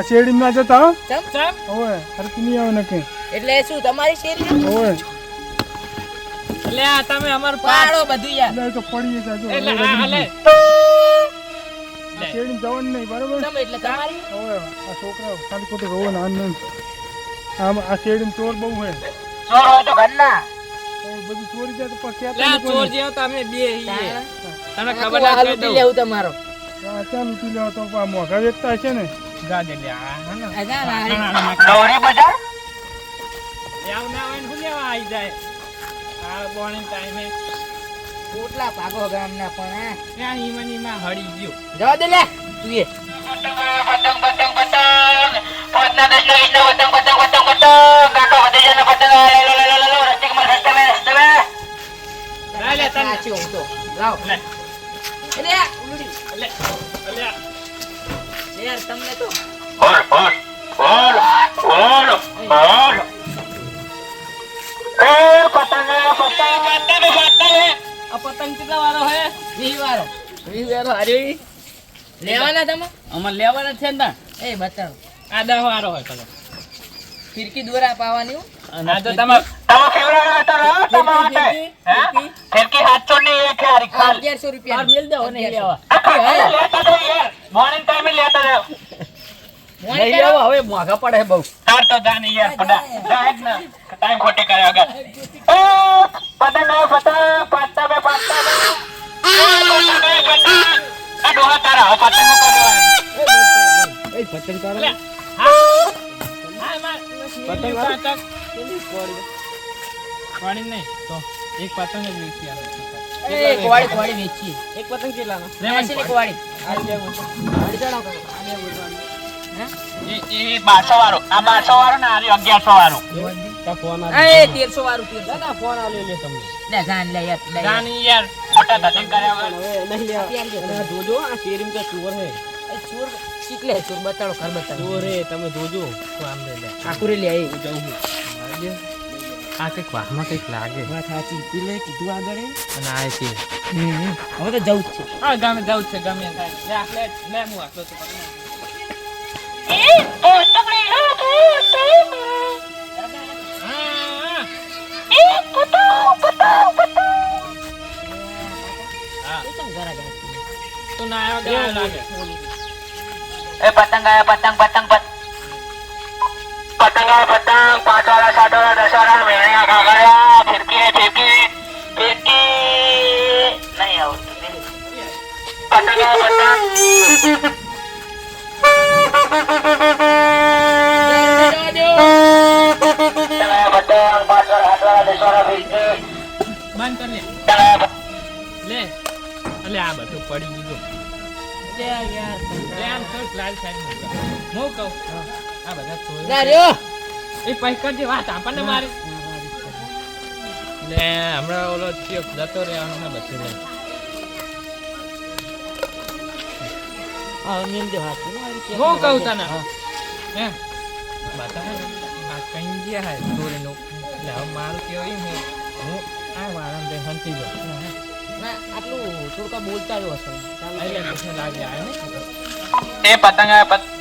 આ શેરડી ના જતા હો. ચમ. ચમ. ઓય હરકી નહીં આવે નકે એટલે શું તમારી શેરડી? ઓય. એટલે આ તમે અમાર પાડો બધું યાર. એટલે તો પડીએ જાજો એટલે આ લે શેરડી જવાનું નહીં બરાબર? તમે એટલે તમારી? ઓય આ છોકરા ખાલી ખોટું રોવો ના નહીં આમ આ શેરડી ચોર બહુ હે ચોર હોય તો ઘરના. બધું ચોરી જાય તો પછી ચોર જેવો તો અમે બે હીએ. તમને ખબર ના લેવું તમારો. ક્યાં લૂંટી લેવા તો? આ મોઘા વેચતા છે ને. જા આવી જાય આ બોણી ટાઈમે ગામના પણ હળી ગયો જવા દે લે તું એ લે લે તને સાચી હું તો યાર તમને તો આ પતંગ કેટલા વાળો હે? વીસ વાળો. વીસ વાળો હારી. લેવાના તમે? અમાર લેવાના છે ને એ બતાવો. આ દહ વાળો હોય કલર ફિરકી દોરા પાવાની હો. આ તો તમાર અગિયારસો રૂપિયા મિલ દો નહીં લેવા. નહીં લેવા હવે મોંઘા પડે બહુ. તાર તો જા નહીં યાર પડા જા જ ને. ટાઈમ ખોટી કરે આગળ. પતંગ આવ પતંગ પાતા બે પાતા બે. આ ડોહા તારા પતંગ નો કરવાનો એ પતંગ તારે હા. હા માર. પતંગ પતંગ વાળી નહીં તો એક પતંગ જ વેચી આવે એ કોવાડી કોવાડી વેચીએ. એક પતંગ કેટલાનો એસી ની કોવાડી એ એ બારસો વાળો આ બારસો વાળો ને આ અગિયારસો વાળો ફોન એ તેરસો વાળું તેરસો ફોન આલ્યો લે તમને. લે જાન લે યાર લે. યાર. જાની યાર કર્યા વગર. અત્યારે જોજો આ શેરીમ તો ચોર હે ચોર શીખલે ચોર બતાડો ઘર બતાડો. ચોર હે તમે જોજો. આમ લે લે. આકુરે લે એ. હું છું આ કંઈક વાહમાં કંઈક લાગે. વાત સાચી પેલે કીધું આગળ અને આ છે હવે તો જવું જ છે. હા ગામે જવું જ છે ગમે થાય. લે આ લે લે હું આટલો તો લાગે. પતંગ આયા પતંગ પતંગ પતંગ. પતંગ પતંગ વાળા દસ વાળા મેણિયા ઘાઘરા ફિરકી ફિરકી ફિરકી નહીં આવડતું પતંગ પતંગ લે. એટલે આ બધું પડી ગયું લે યાર. લે આમ તો લાલ સાઈડ મૂકો. કહું? આ બધા રહ્યો. એ પૈકર જે વાત આપણને મારી. લે હમણાં ઓલો થયો જતો રહેવાનો ને બચી લે. હા કહું તને? હા. હે? બતા હે ને, આ કઈ ગયા હે? ચોરીનું એટલે હવે મારું કેવું એમ હે હું આ વાળા દે હંતી જો ના આટલું થોડુંક બોલતા જ હશે એટલે પછી લાગે આ એ પતંગ પતંગ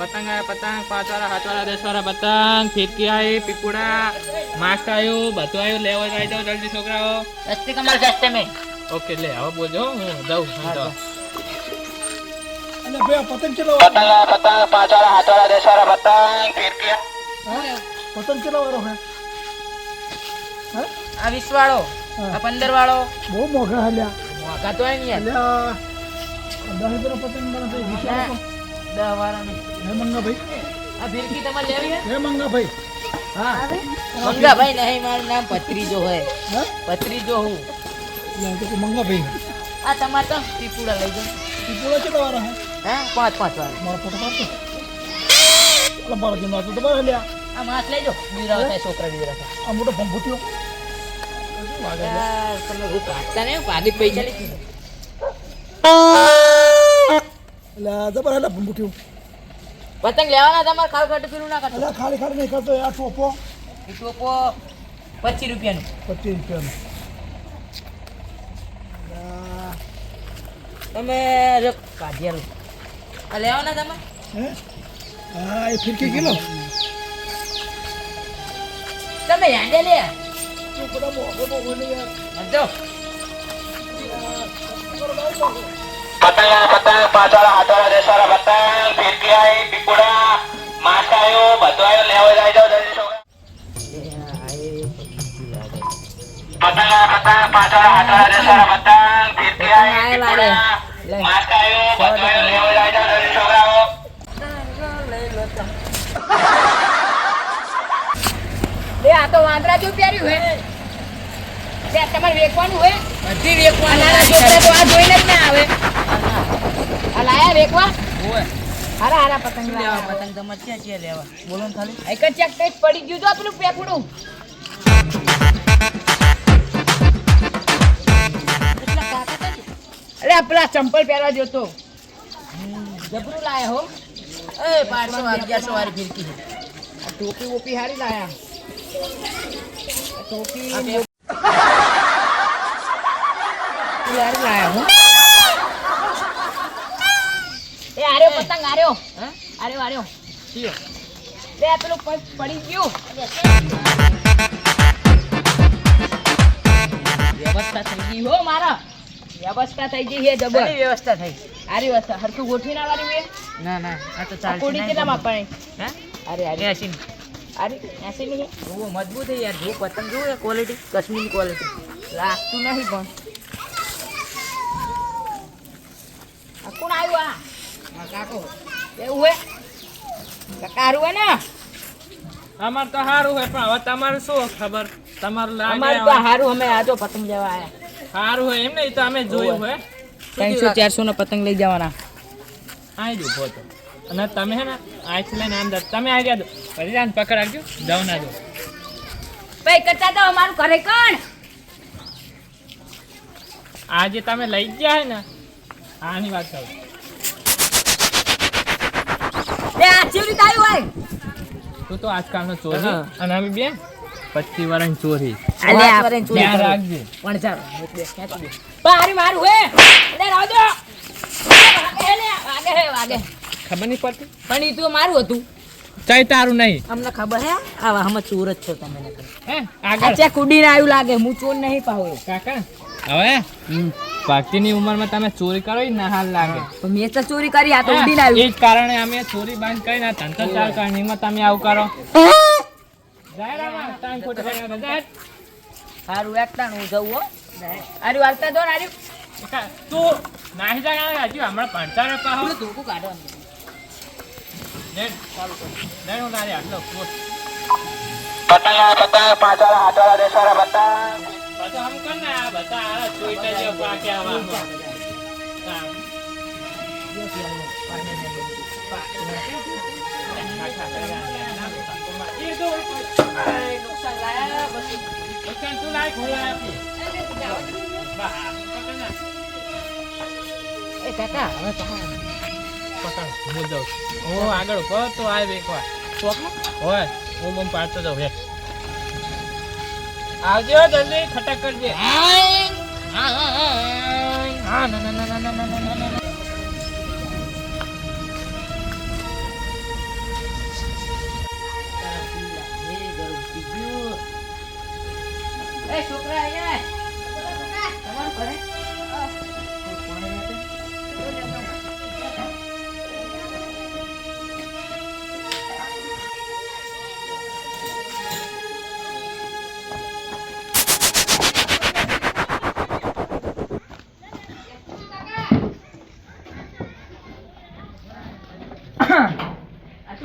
પતંગ આવ્યા પતંગ પાંચ વાળા સાત વાળા દસ વાળા પતંગ ફિરકી આવી પીપુડા માસ્ક આવ્યું બધું આવ્યું. લેવા આવી જાઓ જલ્દી છોકરાઓ. સસ્તી કમાલ સસ્તે મેં. ઓકે લે હવે બોલજો. હું જાઉં પતંગ કેટલો પતંગ પતંગ પતંગ ફિરકી. પતંગ હે. આ વીસ વાળો આ પંદર વાળો બહુ મોઘા હલ્યા મોઘા તો નહીં દસ હજાર પતંગ મને દસ વાળા હે મંગા આ ફિરકી તમારે લેવી હે? હે મંગા હા. મંગા ભાઈ નહીં મારું નામ પત્રીજો હોય હે? પત્રીજો હું. એટલે તો મંગા ભાઈ આ તમારે તો પીપુડા લઈ જાઓ. તીપોળો કેટલો વાળો હે? હા? પાંચ પાંચ વાળા. મારો ફોટો પાડતો એટલે મારો જેમ વાતો તો બરાબર લ્યા. આ માસ લઈ જાઓ બીરા થાય છોકરા બીરા થાય. આ મોટો ભંભૂતિયો યાર તમે નહીં ભાગી પૈસા લઈ. એટલે જબર એટલે ભંભૂતિયો પતંગ લેવાના તમારે ખાલી ખાટું પીલું ના કરતો ખાલી ખાલી નહીં કરતો આ ટોપો. એ ટોપો પચીસ રૂપિયાનું. પચીસ રૂપિયાનું. તમે જો કાઢિયાલું આ લેવાના તમે હા? એ ફિરકી કિલો તમે યાદે લે. જો પતંગ પતંગ પાંચ વાળા હાથ વાળા દસ વાળા પતંગ ફિરકી આવી પીપુડા માસ્ક આવ્યો બધું આવ્યું લેવા જાય જાવ જલ્દી પતંગ પતંગ પાંચ વાળા હાથ વાળા દસ વાળા પતંગ ફિરકી આવી પીપુડા માસ્ક આવ્યો બધું આવ્યું લેવા જાય જાવ જલ્દી છોકરાઓ. બે આ તો વાંદરા જો પહેર્યું હે. તમારે વેચવાનું હોય બધી વેકવાનું નાના છોકરા તો આ જોઈને જ ના આવે. આ લાયા વેકવા? હારા હારા પતંગ લેવા પતંગ? તમારે ક્યાં ક્યાં લેવા? બોલો ને ખાલી. એક જ ચેક કઈ પડી ગયું તો પેલું પેકડું અરે આ પેલા ચંપલ પહેરવા જોતો જબરું લાયા હો. એ પાંચસો અગિયારસો વાળી ફિરકી ટોપી વોપી હારી લાયા. ટોપી હારી લાયા હો. એ આર્યો પતંગ આર્યો. આર્યો આર્યો. લે આ પેલું પડી ગયું. વ્યવસ્થા થઈ ગઈ હો મારા. વ્યવસ્થા થઈ ગઈ છે જબર. વ્યવસ્થા થઈ? આરી વ્યવસ્થા હરખું ગોઠવી ના વાળી વે ના ના આ તો ચાલ કોડી કેટલા પાણી હે? અરે અરે એસી અરે એસી ની ઓ મજબૂત હે યાર. જો પતંગ જો ક્વોલિટી કશ્મીર ક્વોલિટી લાગતું નહીં પણ. આ આ આ કાકો. એવું હે? કાકા હે ને? અમાર તો સારું હોય પણ હવે તમારું શું ખબર? તમારું અમારું તો લાગે અમે આ પતંગ લેવા આયા. સારું હોય એમ નહીં તો અમે જોયું હોય ત્રણસો ચારસો નો પતંગ લઈ જવાના. આઈ જો ભોતો અને તમે હે ને આઈથી લઈને અંદર તમે આવી ગયા પછી જાન પકડ જાવ ના જો ભાઈ કરતા તો અમારું ઘરે કોણ? આજે તમે લઈ ગયા હે ને આની વાત કરું. એ આ ચેવી રીતે હોય? તું તો આજકાલનો ચોરી. અને અમે બે પચીસ વરણ ચોરી. અલ્યા ધ્યાન રાખજે પણ ચાલ બારી મારું હે અરે રાજો વાગે વાગે હે. વાગે ખબર નહીં પડતી? પણ ઈ તો મારું હતું. ચાઈ તારું નહીં. અમને ખબર હે? આવા હમ ચોર જ છો તમે. હે આગળ. ચેક ઉડીને આવ્યું લાગે. હું ચોર નહીં પાહું કાકા હવે? ભક્તિની ઉંમરમાં તમે ચોરી કરો ના હાલ લાગે. તો મેં તો ચોરી કરી આ તો ઉડી લાવ્યું એ જ કારણે અમે ચોરી બંધ કરી ના તંત્ર કારણ એમાં તમે આવું કરો. સારું એકતા હું જવું હો. અરે વાર્તા દો ને તું નાહી જાય હજી હમણાં પંચારે પાહો ધોકું કાઢો પતંગ પતંગ પાંચાળા હાથવાળા દેસારા પતંગ એ કાકા પકડ બોલ દઉં હું આગળ કહો તો આવી એકવાર ચોકમાં હોય હું બમ પાડતો જાઉં હે. આવજો જલ્દી ખટક કરજે. હા ના ના ના ના ના ના ના છોકરા અહીંયા.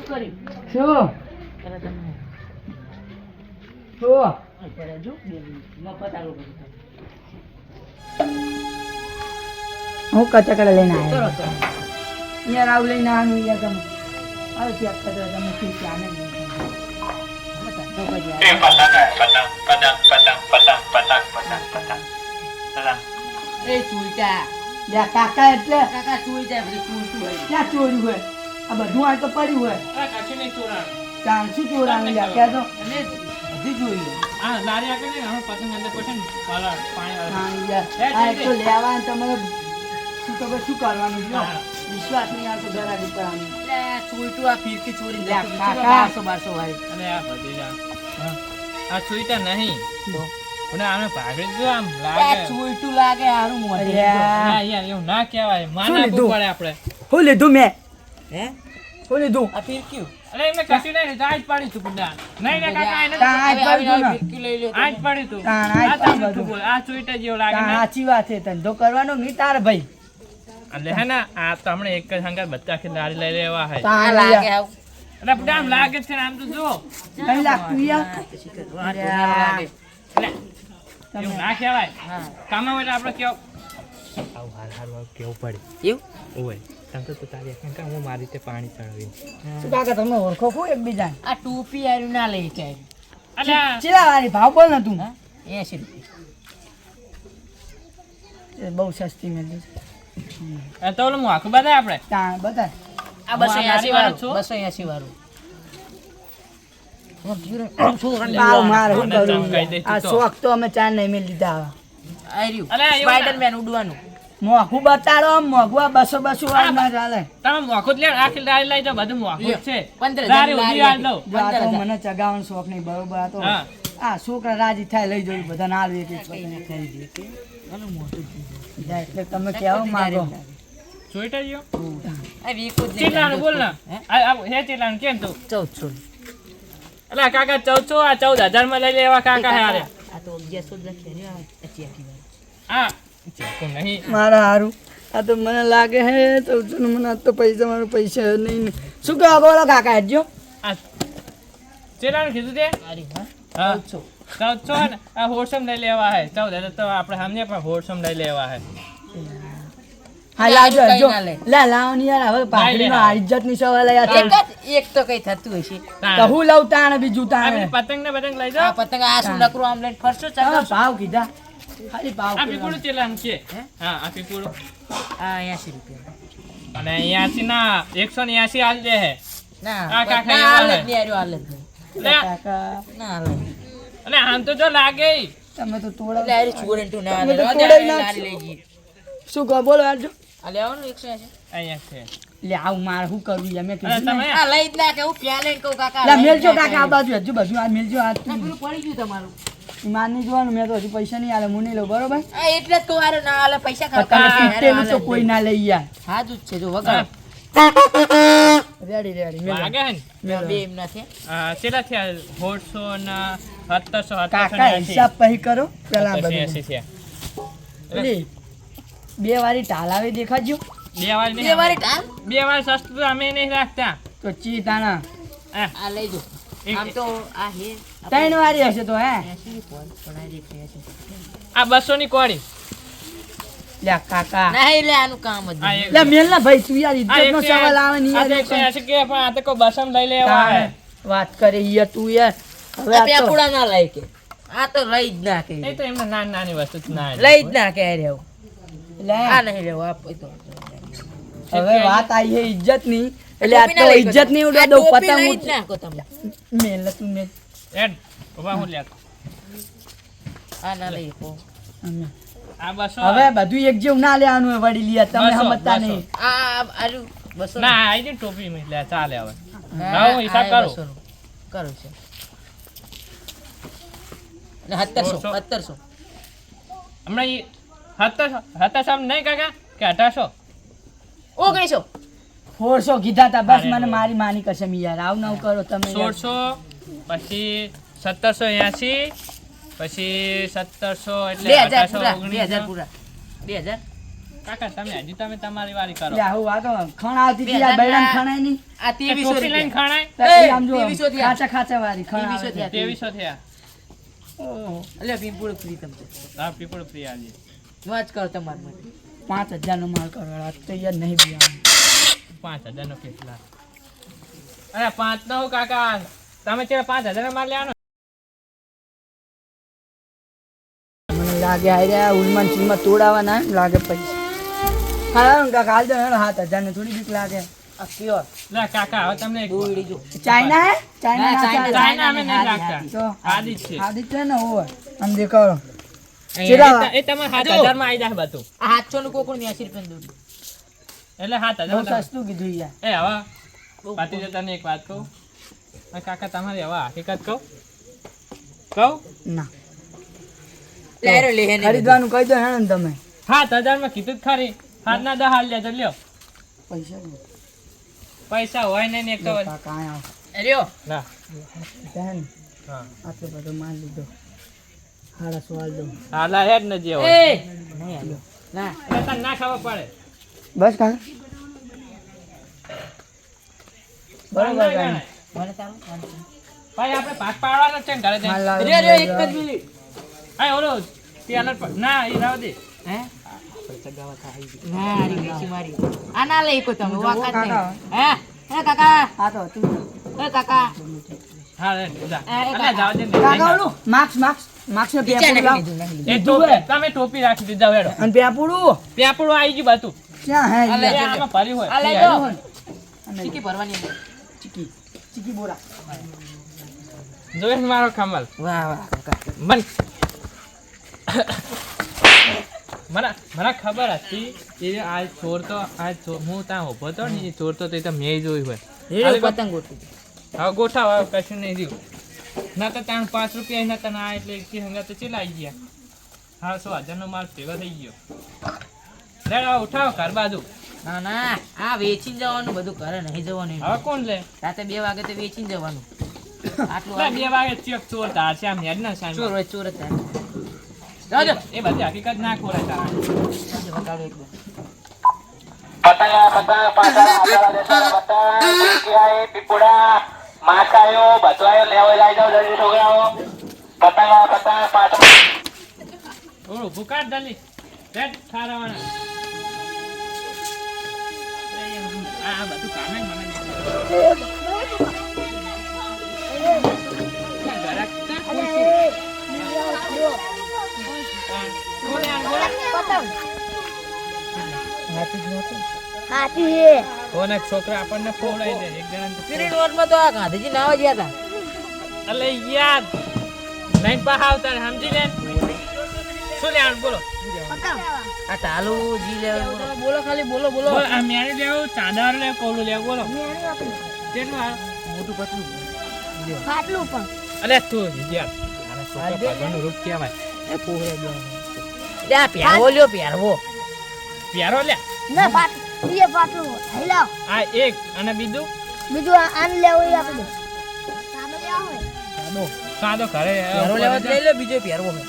શું? શું? કરે શું આલુ હું કચકડા લઈને આવ્યો. યાર આવું લઈને આવવાનું યાર તમે. આવે ચેક કરો તમે શું છે આને નહીં. પછી પતંગ પતંગ પતંગ પતંગ પતંગ પતંગ પતંગ પતંગ. પતંગ. એ ચૂઈટા યા કાકા એટલે? કાકા ચૂઈટા બધી ચૂઈટું હોય. ક્યાં ચોર્યું હોય? આ બધું આ તો પડ્યું હોય. કશું નહીં ચોરાણું. ચોરાનું તો હજી જોઈએ. આ લારી આગળ ને હમણાં પતંગ અંદર પડશે ને પાલા પાણી હા આ તો લેવા તમારે શું તો શું કરવાનું? જો વિશ્વાસ નહીં આવતો ઘરા દીકરાને એટલે ચોઈટું આ ફીરકી ચોરી લે, જતું કાકા. રહ્યું. બારસો બારસો વાળી. અને આ ભત્રીજા આ છુઈટા નહીં. પણ આને ભાગડી જો આમ લાગે. ચોઈટું લાગે હારું મોઢે. ના યાર એવું ના કહેવાય. માન લીધું? પડે આપણે. શું લીધું મેં? હે? શું લીધું આ ફીરક્યું. અરે એમને કશું નહીં આ જ પાડી તું પુડા નહીં ને કાકા એને તા આ જ આવી- પાડ્યું આવી ને. ફીરકી લઈ લો આ પાડી તું. આ તારું બોલ. આ છુઈટા જેવો લાગે સાચી વાત છે ધંધો કરવાનો નહીં તાર ભાઈ. એટલે હે ને આ તો હમણાં એક જ હંગાત બધા આખી લઈ લેવા હે. આ લાગે લાગે એટલે પુડા આમ લાગે છે આમ તો જો. કઈ લાગતું યાર આ તો ના એવું ના કહેવાય. હા. કામમાં એટલે આપણે કેવું આવું પડે? એવું? તમ તો તારી આંખે કાં હું મારી રીતે પાણી ચડાવી શું કાકા તમે ઓળખો ખો એકબીજા આ ટોપી હારું ના લઈ કે ચેલા વાળી ભાવ બોલ ને તું? એસી રૂપિયા. બહુ સસ્તી મળી છે તો ઓલું આખું બતાય આપણે હા બતા આ બસો નારીવાળો વાળું. છું. બસો એંશી વાળું. શોખ તો અમે ચાર નહીં મેં લીધા. સ્પાઈડરમેન ઉડવાનું. મોઘું બતાડો આમ મોઘું આ બસો બસો વાર ના ચાલે તમે મોખું જ લે આખી લારી લઈ જાઓ બધું મોખું છે. પંદર હજાર લારી ઉધી આલ દઉં. મને ચગાવવાનો શોખ નહીં બરોબર આ તો આ છોકરા રાજી થાય લઈ જવું બધા ના આવે એક આનું મોટું થઈ એટલે તમે કેવો માંગો? જોઈતા ગયો ચેટલાનું બોલ ને. હે? હે ચેટલાનું કેમ તું? ચૌદસો. એટલે કાકા ચૌદસો આ ચૌદ હજારમાં લઈ લેવા કાકા હારે. આ તો અગિયારસો જ લખી રહ્યો મારા હારું. આ તો મને લાગે હે તો ચલો મને આ તો પૈસા મારું પૈસા નહીં ને. શું કહો બોલો કાકા હેડજો ચેલાનું કીધું તે? હા? ચૌદસો. ને? આ હોરસમ લઈ લેવા હે. ચૌદ હજાર તો આપણે સામને પણ હોરસમ લઈ લેવા હે. હા લાવજો ના લે. લે લાવો ને યાર હવે પાઘડીનો આ ઇજ્જતની સવાલ આ એક તો કઈ થતું હશે. તો હું લઉં તાણ બીજું તાણ. પતંગ ને પતંગ લઈ જાઓ. પતંગ આ શું નકરું આમ લઈને ફરશો તમે ભાવ કીધા. ખાલી ભાવ આ પીપળું ચેટલાનું છે હા? આ પીપળું રૂપિયા. અને ના દે હે. ના કાકા કાકા ના આમ તો જો લાગે તમે તો તોડા. લઈ. શું કહો બોલો હેડજો આ લેવાનું એકસો એંશી? અહીંયા છે લે આવું મારે શું કરું યાર મેં કીધું તમે આ લઈ જ નાખે, હું પ્યા લઈને કહું કાકા, લે મેલજો કાકા આ બાજુ હજુ બાજુ આ મેલજો આ પડી ગયું તમારું. માન જોવાનું મેં તો હજી પૈસા નહીં આલે મુની લો બરોબર? એટલે તો કહું, ના આલે પૈસા હારે તો કોઈ ના લઈ યાર સાચું જ છે જો વગર રેડી રેડી. લાગે હે ને? બે એમ નથી આ કેટલા થયા? સોળસો ને સત્તરસો કાકા હિસાબ પહી કરો પેલા બધું. થયા. બે વારી ટાલાવે દેખાડજો. બે વાર બે વારી ટાલ બે વાર સસ્તું અમે નહીં રાખતા. તો ચી તાણા આ લઈ જો. આમ તો આ હે. ત્રણ વારી હશે તો હે? એંશી point પણ આ દેખાય છે. આ બસો ની કોડી લે કાકા. ના એટલે આનું કામ જ આ નહીં. એક- લે મેલ ના ભાઈ તું યાર ઇજ્જત નો સવાલ આવે ને યાર કે પણ આ તો કોઈ બસમ લઈ લેવા વાત કરે યાર તું યાર. હવે આ ના લઈ કે. આ તો લઈ જ નાખે એ તો એમને નાની નાની વસ્તુ ના લઈ જ નાખે આ રહ્યો. લે. આ નહીં લેવું આ તો હવે વાત આવી છે ઇજ્જતની એટલે આ તો ઇજ્જત નહીં આ ઉડવા દઉં પતંગ જ ઉડ- નાખો તમે. મેલ તું મેલ. એડ ઊભા હું લેતો આ ના લઈ. આ બસો. હવે બધું એક જેવું ના લેવાનું હોય વડી લ્યા તમે સમજતા નહીં. આ આ- બસો. ના આઈ જઈ ટોપી મે. લે ચાલે હવે. હા, હા, હિસાબ કરું. કરું છે. સત્તરસો સત્તરસો. હમણાં સત્તરસો સત્તરસો નહીં કાકા કે અઢારસો? ઓગણીસો. ફોરસો કીધા તા બસ મને મારી માની કસમ યાર. આવું નવ કરો તમે. સોળસો પછી સત્તરસો એસી પછી સત્તરસો એટલે બે હજાર અઢારસો પૂરા બે હજાર પૂરા. બે હજાર? કાકા તમે હજી તમે તમારી વારી કરો. લે આવું આ તો ખણ આવતી હતી બૈરામ ખણાય આ લઈને ખણાય? આમ જો. ખાચા ખાચા ખણ ઓહો. એટલે ભીમપુર ફ્રી તમને. હા પીપળ આજે. વાંચ કરો તમારા માટે. પાંચ હજાર નો માલ કરો આ તો યાર નહીં પાંચ હજાર નો કેટલા અરે પાંચ નો કાકા તમે છે પાંચ હજાર માર લેવાનો? મને લાગે આ રહ્યા ઉલમાન ચીલમાં તોડાવાના એમ લાગે પૈસા. હા કાકા હાલ દો સાત હજાર ને થોડી બીક લાગે. આ પ્યોર લે કાકા હવે તમને એક દોડી જો. ચાઇના હે? ચાઇના ના, ના ચાઇના, અમે નહીં રાખતા. તો આદિ જ છે. આદિત્ય ને હોય આમ દેખાડો? એ તમારે સાત જો. હજારમાં આવી જાય બધું. આ સાતસો નું કોકડું એસી રૂપિયા દૂધ. એટલે હા તને સસ્તું કીધું યાર. એ હવે પાટી જતા એક વાત કહું. કાકા તમારી હવે હકીકત કહું. કહું? ના. લેરો લે હે ખરીદવાનું કહી દો હે ને તમે. તજારમાં કીધું ખરી. હાથ ના દહ હાલ લેજો લ્યો. પૈસા. પૈસા હોય ને એક તો આયા રહ્યો ના. બેન હા. આટલો બધો માલ લીધો. હાડા સવાલ દો હાલા હેડ ન જેવો હોય. એ. ના. તને ના ખાવા પડે. બસ કાકા. બરોબર ભાઈ આપણે ભાગ પાડવાનો છે ઘરે જઈને. રહ્યો એક જ મિનિટ. હા ઓલો પેલા જ ના એ રાવ દે. હે? આ તમે આ તો રે ટોપી તમે ટોપી રાખી દીધા હેડો અને પેપડું પેપડું આવી ગયું બધું. ક્યાં હે આ આમાં ભરી હોય. આ લઈ એ લો અને ચીકી ભરવાની ચીકી ચીકી બોરા. જોઈશ મારો કમલ. વાહ વાહ કાકા મન મને મને ખબર હતી કે આ ચોર તો આ હું ત્યાં ઊભો હતો ને ચોર તો તે મેં જોયું હોય. એ પતંગ ગોઠવી હવે ગોઠાવ હવે કશું નહીં રહ્યું ના તો ત્યાં પાંચ રૂપિયા ના તને આ એટલે કે હંગા તો ચેલા આવી ગયા. હા સો હજારનો માલ ભેગો થઈ ગયો. લે હવે ઘર બાજુ. ના ના આ વેચીને જવાનું બધું ઘરે નહીં જવાનું હવે કોણ લે? રાતે બે વાગે તો વેચીને જવાનું. આટલું બે વાગે ચેક ચોર તાર છે આમ હેડ ના સાઈડ ચોર હોય ચોર જ જાજો. એ બધી હકીકત ના ખોરાય તારા. જાજો વગાડો એક બે. પતંગ પતંગ પીપુડા માસ્ક આયો લેવો લઈ જાઓ જલ્દી છોકરાઓ. પતંગ પતંગ પાછળ ઓળું ભૂકાટ દલી રેડ ખારાવાના. આ બધું કામે મને છોકરા આપણને ખવડાવી દે? એક જણાને તો આ ગાંધીજી નાવા ગયા હતા. અલે યાદ નહીં પા આવતા સમજી લે? શું લેવાનું બોલો? આ તાલુ જી લે બોલો ખાલી બોલો બોલો. બોલ આ મેણી લેવો ચાદર લે કોલું લે બોલો. કેટલું આ મોટું પતલું અલે તું યાર આને સોકા પાગણનું રૂપ કહેવાય. એ પોહળે દેવાનું. લે આ પહેરવો લ્યો પ્યારો. પ્યારો લે. ના પાટ બીજે પાટલું. થઈ આ એક અને બીજું? બીજું આ આન લેવો એ આપી દો. સામે લેવા હોય. સાદો ઘરે પ્યારો લેવા લઈ લે બીજો પ્યારો અલે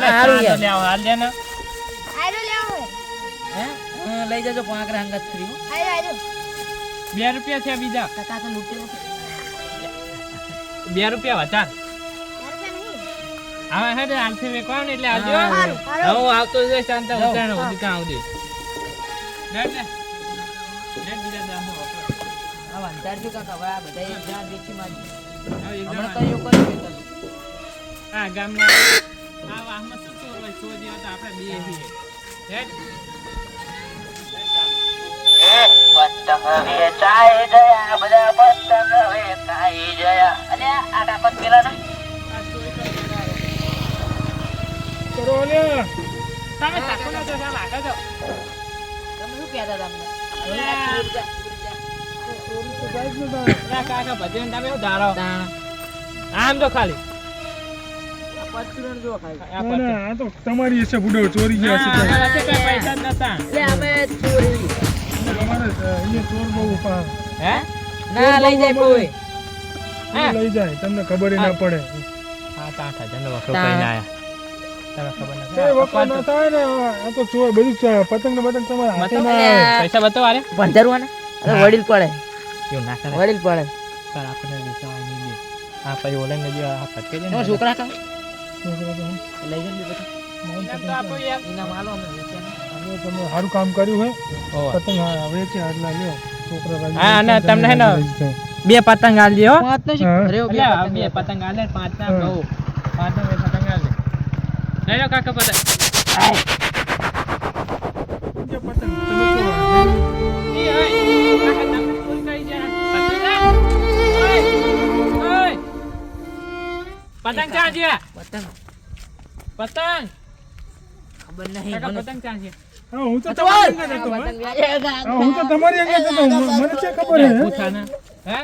હારું યાર. લેવો હાલ દે ને. આયરો લેવા હે? હા, લઈ જજો પાંકરા અંગત ફ્રી હો. બે રૂપિયા છે બીજા. કાકા તો લૂંટ્યો બે રૂપિયા વધાર હવે હે આલથી વેકવાનું એટલે આવજો. હા. હું આવતો જઈશ શાંત જાઓ. ઉતરાણ હા. કાં આવતી લે લે લે બીજા દસ આ વાંધારજો કાકા. હવે આ બધા એક જણા વેચી મારી હવે એક હમણાં કયો કર્યું કે તમે? આ વાહમાં શું ચોર હોય ચોર જેવા તો આપણે બે છીએ હેડ. પતંગ વેચાઈ ગયા બધા પતંગ વેચાઈ ગયા અને આ કાપત પેલા ના તો. કરો લે. તમે ચાકુના તો સાલા આગળ જાઓ. તમે શું કહેતા. અલ્યા કાકા ભજન તમે ધારો આમ તો ખાલી તમારી હશે બુડો ચોરી ગયા અમારા પાસે કાંઈ નતા. એટલે અમે ચોરી. તમારે અહીંયા ચોર બહુ પા- હે? ના લઈ જાય કોઈ. લઈ જાય તમને ખબર ના પડે. હા તો આઠ હજારનો વખરો આયા. તમે ખબર એ નથી વખત ના થાય ને આ તો ચોર બધું ચ- પતંગ ને પતંગ તમારા હાથે બતાવો. ના આવે. પૈસા બતાવો આરે ભણતરવા ને અરે વડીલ પડે. એવું ના કરે. વડીલ પડે. છે છોકરા સારું કામ કર્યું હે પતંગ વેચ્યા એટલે લ્યો છોકરા હા, અને તમને હે બે પતંગ પતંગ આલે પતંગ. પતંગ? ખબર નહીં મને. પતંગ ચાલશે હા, હું તો તમારી અંગત હતો હા. તો તમારી અંગત હતો મ- મને છે ખબર હે?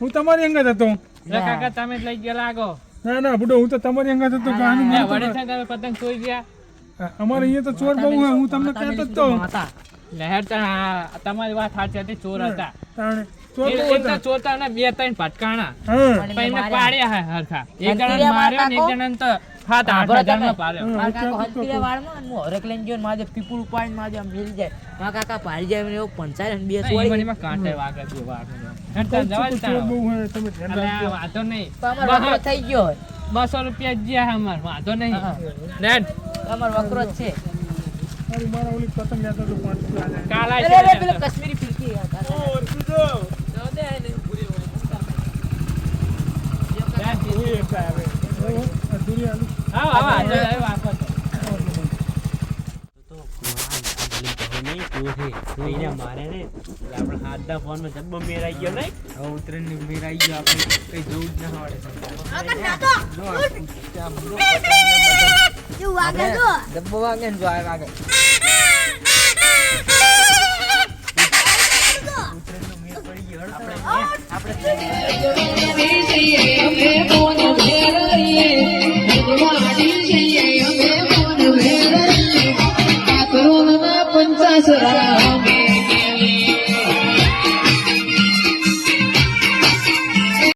હું? તમારી અંગત હતો કાકા તમે લઈ ગયા લાગો. ના ના બુડો હું તો તમારી અંગત હતો કહાની મને વડે છે તમે પતંગ ચોઈ ગયા? અમારે અહીંયા તો ચોર બહુ હે હું તમને કહેતો જ તો. લહેર તમારી વાત સાચી હતી ચોર હતા. તાણે ચોર એ- બહુ એ તો હતા ચોરતા ને બે ત્રણ ભટકાણા. એમને પાડ્યા હે હરખા. એક હંતીરિયા માર્યો ને એક મારતા તો સાત આઠ સાંભળો પાડ્યો. મારા કાકા કહેતો વાળમાં હું હરખ લઈને ગયો ને પીપુલ ઉપાડીને મારે આમ જાય. મારા કાકા પાડી જાય એવો પંચાયત અને બે સોળી ઈમન કાંટે વાગે છે વાગે છે. હેડ તાર કહું જવા છું જ કે ચોર તારો. બહુ હે તમે ધ્યાન અલે, રાખજો. વાંધો નહીં. તમારો થઈ ગયો બસો રૂપિયા જ્યાં અમાર વાંધો નહીં. વકરો જ છે. મારી મારા ઓલી પતંગ લેતો હતો અરે, ને પેલો તો. કશ્મીરી ફિરકી હતા. ઓય એક આવે. બરાબર? આ દુનિયા આલુ. આવો, આવો, હાજર આવ્યો, આપો તો. કેવું વાગે ડબ્બો વાગે ને જો આ વાગે